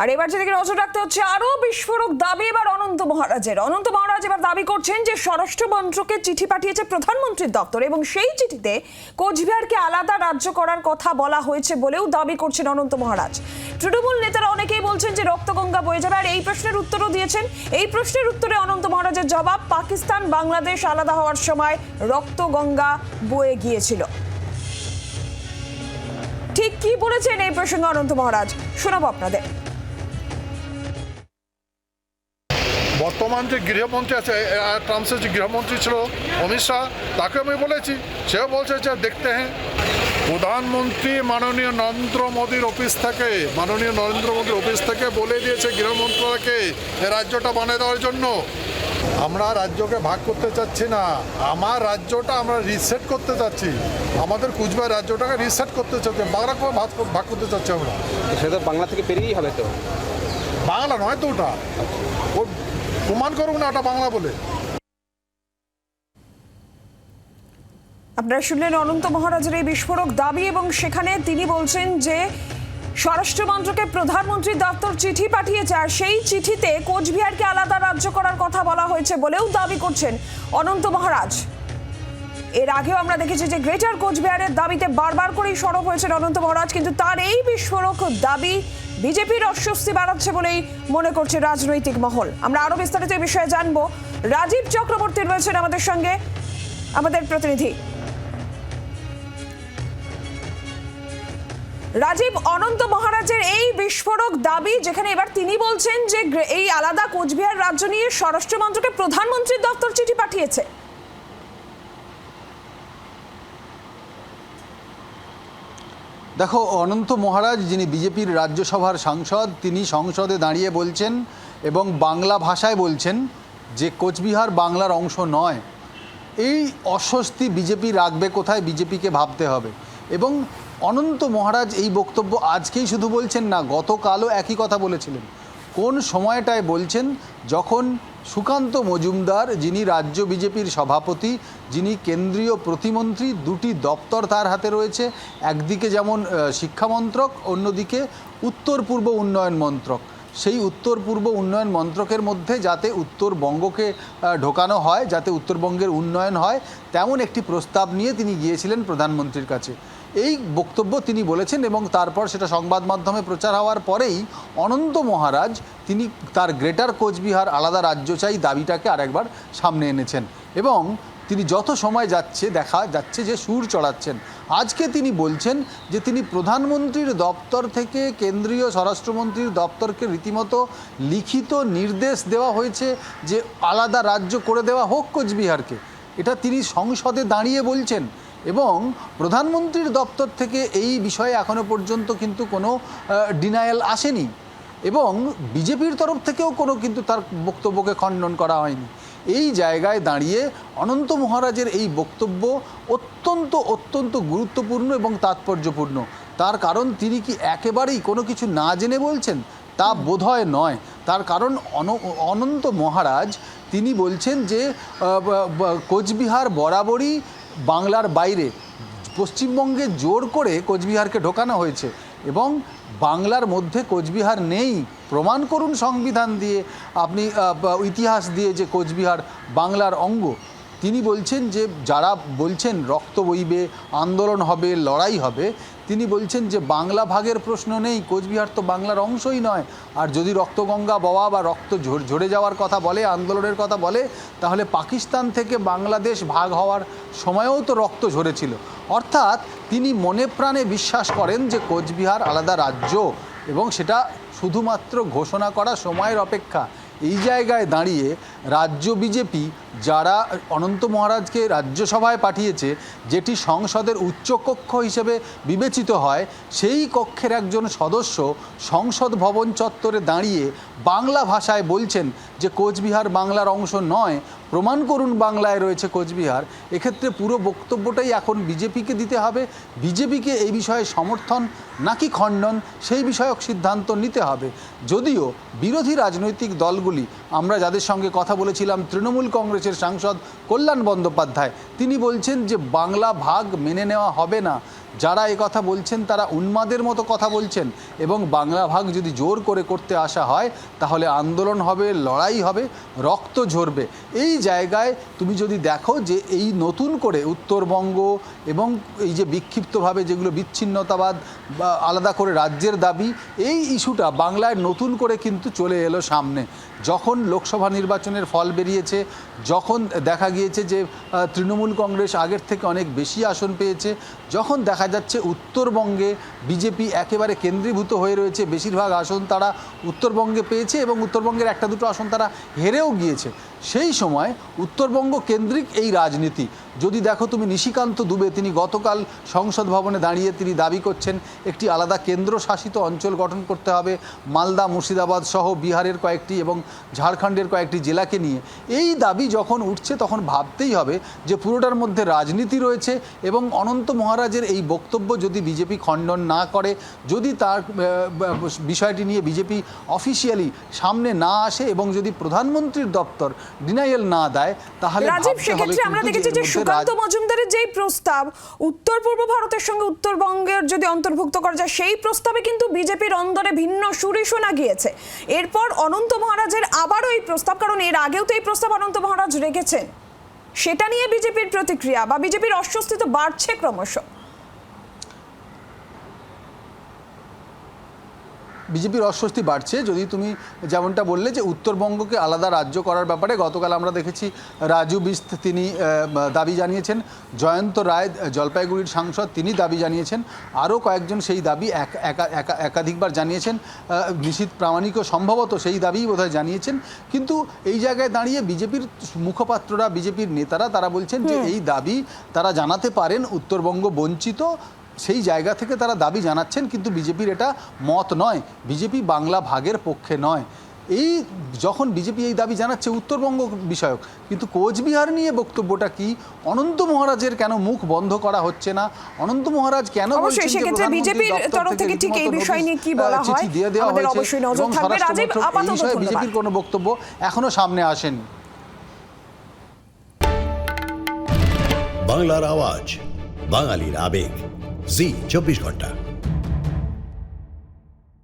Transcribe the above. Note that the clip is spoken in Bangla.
আর এবার যেদিকে নজর রাখতে হচ্ছে আরও বিস্ফোরক দাবি এবার অনন্ত মহারাজের। অনন্ত মহারাজ এবার দাবি করছেন যে স্বরাষ্ট্র মন্ত্রকে চিঠি পাঠিয়েছে প্রধানমন্ত্রীর দপ্তর এবং সেই চিঠিতে কোচবিহারকে আলাদা রাজ্য করার কথা বলা হয়েছে বলেও দাবি করছেন অনন্ত মহারাজ। তৃণমূল নেতারা অনেকেই বলছেন যে রক্তগঙ্গা বয়ে যাবে আর এই প্রশ্নের উত্তরও দিয়েছেন। এই প্রশ্নের উত্তরে অনন্ত মহারাজের জবাব, পাকিস্তান, বাংলাদেশ আলাদা হওয়ার সময় রক্তগঙ্গা বয়ে গিয়েছিল। ঠিক কি বলেছেন এই প্রসঙ্গে অনন্ত মহারাজ? শোনাবো আপনাদের। বর্তমান যে গৃহমন্ত্রী আছে ট্রাম্পসের যে গৃহমন্ত্রী ছিল অমিত শাহ তাকে আমি বলেছি সেও বলছে যে দেখতে হ্যাঁ। প্রধানমন্ত্রী মাননীয় নরেন্দ্র মোদীর অফিস থেকে মাননীয় নরেন্দ্র মোদীর অফিস থেকে বলে দিয়েছে গৃহমন্ত্রীকে এ রাজ্যটা বানিয়ে দেওয়ার জন্য। আমরা রাজ্যকে ভাগ করতে চাচ্ছি না। আমার রাজ্যটা আমরা রিসেট করতে চাচ্ছি। আমাদের কুচবিহার রাজ্যটাকে রিসেট করতে চাচ্ছি। বাংলাকে ভাগ ভাগ করতে চাচ্ছি আমরা। সেটা তো বাংলা থেকে পেরিয়েই হবে তো। বাংলা নয় তো ওটা। ও প্রমাণ করুক না ওটা বাংলা বলে। আপনারা শুনলেন অনন্ত মহারাজের এই বিস্ফোরক দাবি এবং সেখানে তিনি বলছেন যে স্বরাষ্ট্র মন্ত্রকে প্রধানমন্ত্রী দপ্তর চিঠি পাঠিয়েছে আর সেই চিঠিতে কোচবিহারকে আলাদা রাজ্য করার কথা বলা হয়েছে বলেও দাবি করছেন অনন্ত মহারাজ। এর আগেও আমরা দেখেছি যে গ্রেটার কোচবিহারের দাবিতে বারবার করেই সরব হয়েছেন অনন্ত মহারাজ, কিন্তু তার এই বিস্ফোরক দাবি বিজেপির অস্বস্তি বাড়াচ্ছে বলেই মনে করছে রাজনৈতিক মহল। আমরা আরও বিস্তারিত এই বিষয়ে জানব। রাজীব চক্রবর্তী রয়েছেন আমাদের সঙ্গে, আমাদের প্রতিনিধি। রাজীব, অনন্ত মহারাজের এই বিস্ফোরক দাবি যেখানে এবার তিনি বলছেন যে এই আলাদা কোচবিহার রাজ্য নিয়ে স্বরাষ্ট্রমন্ত্রকে প্রধানমন্ত্রীর দপ্তর চিঠি পাঠিয়েছে। দেখো, অনন্ত মহারাজ, যিনি বিজেপির রাজ্যসভার সাংসদ, তিনি সংসদে দাঁড়িয়ে বলছেন এবং বাংলা ভাষায় বলছেন যে কোচবিহার বাংলার অংশ নয়। এই অস্বস্তি বিজেপি রাখবে কোথায়? বিজেপিকে ভাবতে হবে। এবং অনন্ত মহারাজ এই বক্তব্য আজকেই শুধু বলছেন না, গতকালও একই কথা বলেছিলেন। কোন সময়টায় বলছেন? যখন সুকান্ত মজুমদার, যিনি রাজ্য বিজেপির সভাপতি, যিনি কেন্দ্রীয় প্রতিমন্ত্রী, দুটি দপ্তর তার হাতে রয়েছে। একদিকে যেমন শিক্ষামন্ত্রক অন্যদিকে উত্তর পূর্ব উন্নয়ন মন্ত্রক। সেই উত্তর পূর্ব উন্নয়ন মন্ত্রকের মধ্যে যাতে উত্তরবঙ্গকে ঢোকানো হয়, যাতে উত্তরবঙ্গের উন্নয়ন হয়, তেমন একটি প্রস্তাব নিয়ে তিনি গিয়েছিলেন প্রধানমন্ত্রীর কাছে। এই বক্তব্য তিনি বলেছেন এবং তারপর সেটা সংবাদ মাধ্যমে প্রচার হওয়ার পরেই অনন্ত মহারাজ তিনি তার গ্রেটার কোচবিহার আলাদা রাজ্য চাই দাবিটাকে আরেকবার সামনে এনেছেন। এবং তিনি যত সময় যাচ্ছে দেখা যাচ্ছে যে সুর চড়াচ্ছেন। আজকে তিনি বলছেন যে তিনি প্রধানমন্ত্রীর দপ্তর থেকে কেন্দ্রীয় স্বরাষ্ট্রমন্ত্রীর দপ্তরকে রীতিমতো লিখিত নির্দেশ দেওয়া হয়েছে যে আলাদা রাজ্য করে দেওয়া হোক কোচবিহারকে। এটা তিনি সংসদে দাঁড়িয়ে বলছেন। এবং প্রধানমন্ত্রীর দপ্তর থেকে এই বিষয়ে এখনও পর্যন্ত কিন্তু কোনো ডিনায়াল আসেনি এবং বিজেপির তরফ থেকেও কোনো কিন্তু তার বক্তব্যকে খণ্ডন করা হয়নি। এই জায়গায় দাঁড়িয়ে অনন্ত মহারাজের এই বক্তব্য অত্যন্ত অত্যন্ত গুরুত্বপূর্ণ এবং তাৎপর্যপূর্ণ। তার কারণ তিনি কি একেবারেই কোনো কিছু না জেনে বলছেন? তা বোধহয় নয়। তার কারণ অনন্ত মহারাজ তিনি বলছেন যে কোচবিহার বরাবরই বাংলার বাইরে, পশ্চিমবঙ্গে জোর করে কোচবিহারকে ঢোকানো হয়েছে এবং বাংলার মধ্যে কোচবিহার নেই। প্রমাণ করুন সংবিধান দিয়ে, আপনি ইতিহাস দিয়ে যে কোচবিহার বাংলার অঙ্গ। তিনি বলছেন যে, যারা বলছেন রক্ত বইবে, আন্দোলন হবে, লড়াই হবে তিনি বলছেন যে বাংলা ভাগের প্রশ্ন নেই, কোচবিহার তো বাংলার অংশই নয়। আর যদি রক্তগঙ্গা বওয়া বা রক্ত ঝর- যাওয়ার কথা বলে, আন্দোলনের কথা বলে, তাহলে পাকিস্তান থেকে বাংলাদেশ ভাগ হওয়ার সময়েও তো রক্ত ঝরেছিল। অর্থাৎ তিনি মনে প্রাণে বিশ্বাস করেন যে কোচবিহার আলাদা রাজ্য এবং সেটা শুধুমাত্র ঘোষণা করা সময়ের অপেক্ষা। এই জায়গায় দাঁড়িয়ে রাজ্য বিজেপি যারা অনন্ত মহারাজকে রাজ্যসভায় পাঠিয়েছে, যেটি সংসদের উচ্চকক্ষ হিসেবে বিবেচিত হয়, সেই কক্ষের একজন সদস্য সংসদ ভবন চত্বরে দাঁড়িয়ে বাংলা ভাষায় বলছেন যে, কোচবিহার বাংলার অংশ নয়, প্রমাণ করুন বাংলায় রয়েছে কোচবিহার। এক্ষেত্রে পুরো বক্তব্যটাই এখন বিজেপিকে দিতে হবে। বিজেপিকে এই বিষয়ে সমর্থন নাকি খণ্ডন, সেই বিষয়ক সিদ্ধান্ত নিতে হবে। যদিও বিরোধী রাজনৈতিক দলগুলি, আমরা যাদের সঙ্গে কথা কথা বলেছিলাম তৃণমূল কংগ্রেসের সাংসদ কল্যাণ বন্দ্যোপাধ্যায়। তিনি বলছেন যে বাংলা ভাগ মেনে নেওয়া হবে না। যারা কথা বলছেন, তারা উন্মাদের মতো কথা বলছেন এবং বাংলা ভাগ যদি জোর করে করতে আসা হয়, তাহলে আন্দোলন হবে, লড়াই হবে, রক্ত ঝরবে। এই জায়গায় তুমি যদি দেখো যে এই নতুন করে উত্তরবঙ্গ এবং এই যে বিক্ষিপ্তভাবে যেগুলো বিচ্ছিন্নতাবাদ আলাদা করে রাজ্যের দাবি, এই ইস্যুটা বাংলায় নতুন করে কিন্তু চলে এলো সামনে। যখন লোকসভা নির্বাচনের ফল বেরিয়েছে যখন দেখা গিয়েছে যে তৃণমূল কংগ্রেস আগের থেকে অনেক বেশি আসন পেয়েছে, যখন দেখা যাচ্ছে উত্তরবঙ্গে বিজেপি একেবারে কেন্দ্রীভূত হয়ে রয়েছে, বেশিরভাগ আসন তারা উত্তরবঙ্গে পেয়েছে এবং উত্তরবঙ্গের একটা দুটো আসন তারা হেরেও গিয়েছে। সেই সময় উত্তরবঙ্গ কেন্দ্রিক এই রাজনীতি, যদি দেখো তুমি নিশিকান্ত দুবে, তিনি গতকাল সংসদ ভবনে দাঁড়িয়ে তিনি দাবি করছেন, একটি আলাদা কেন্দ্র শাসিত অঞ্চল গঠন করতে হবে, মালদা মুর্শিদাবাদ সহ বিহারের কয়েকটি এবং ঝাড়খণ্ডের কয়েকটি জেলাকে নিয়ে। এই দাবি যখন উঠছে তখন ভাবতেই হবে যে পুরোটার মধ্যে রাজনীতি রয়েছে এবং অনন্ত মহারাজের এই বক্তব্য যদি বিজেপি খণ্ডন না করে যদি তার বিষয়টি নিয়ে বিজেপি অফিসিয়ালি সামনে না আসে এবং যদি প্রধানমন্ত্রীর দপ্তর ডিনাইল না দেয় তাহলে আমরা দেখেছি যে সুকান্ত রাজ- মজুমদারের যেই প্রস্তাব, উত্তর পূর্ব ভারতের সঙ্গে উত্তরবঙ্গের যদি অন্তর্ভুক্ত করা যায়, সেই প্রস্তাবে কিন্তু বিজেপির অন্দরে ভিন্ন সুরে শোনা গিয়েছে। এরপর অনন্ত মহারাজের আবারও এই প্রস্তাব, কারণ এর আগেও তো এই প্রস্তাব অনন্ত মহারাজ রেখেছেন। সেটা নিয়ে বিজেপির প্রতিক্রিয়া বা বিজেপির অস্বস্তি তো বাড়ছে ক্রমশ। বিজেপির অস্বস্তি বাড়ছে। যদি তুমি যেমনটা বললে যে উত্তরবঙ্গকে আলাদা রাজ্য করার ব্যাপারে গতকাল আমরা দেখেছি রাজু বিস্ত তিনি দাবি জানিয়েছেন। জয়ন্ত রায় জলপাইগুড়ির সাংসদ তিনি দাবি জানিয়েছেন। আরও কয়েকজন সেই দাবি এক- একা- একা- একাধিকবার জানিয়েছেন। নিশীথ প্রামাণিকও সম্ভবত সেই দাবিই বোধহয় জানিয়েছেন। কিন্তু এই জায়গায় দাঁড়িয়ে বিজেপির মুখপাত্ররা বিজেপির নেতারা তারা বলছেন যে এই দাবি তারা জানাতে পারেন উত্তরবঙ্গ বঞ্চিত সেই জায়গা থেকে তারা দাবি জানাচ্ছেন কিন্তু বিজেপির এটা মত নয়। বিজেপি বাংলা ভাগের পক্ষে নয়। এই যখন বিজেপি এই দাবি জানাচ্ছে উত্তরবঙ্গ বিষয়ক কিন্তু কোচবিহার নিয়ে বক্তব্যটা কি? অনন্ত মহারাজের কেন মুখ বন্ধ করা হচ্ছে না? অনন্ত মহারাজ কেন অবশ্যই সেক্ষেত্রে বিজেপির তরফ থেকে ঠিক এই বিষয় নিয়ে কি বলা চিঠি হয়? দিয়ে দেওয়া হয়েছে। অবশ্যই নজর থাকবে। রাজীব, আপাতত বিষয়ে বিজেপির কোনো বক্তব্য এখনও সামনে আসেনি। বাংলার আওয়াজ বাঙালির আবেগ। জি চব্বিশ ঘণ্টা।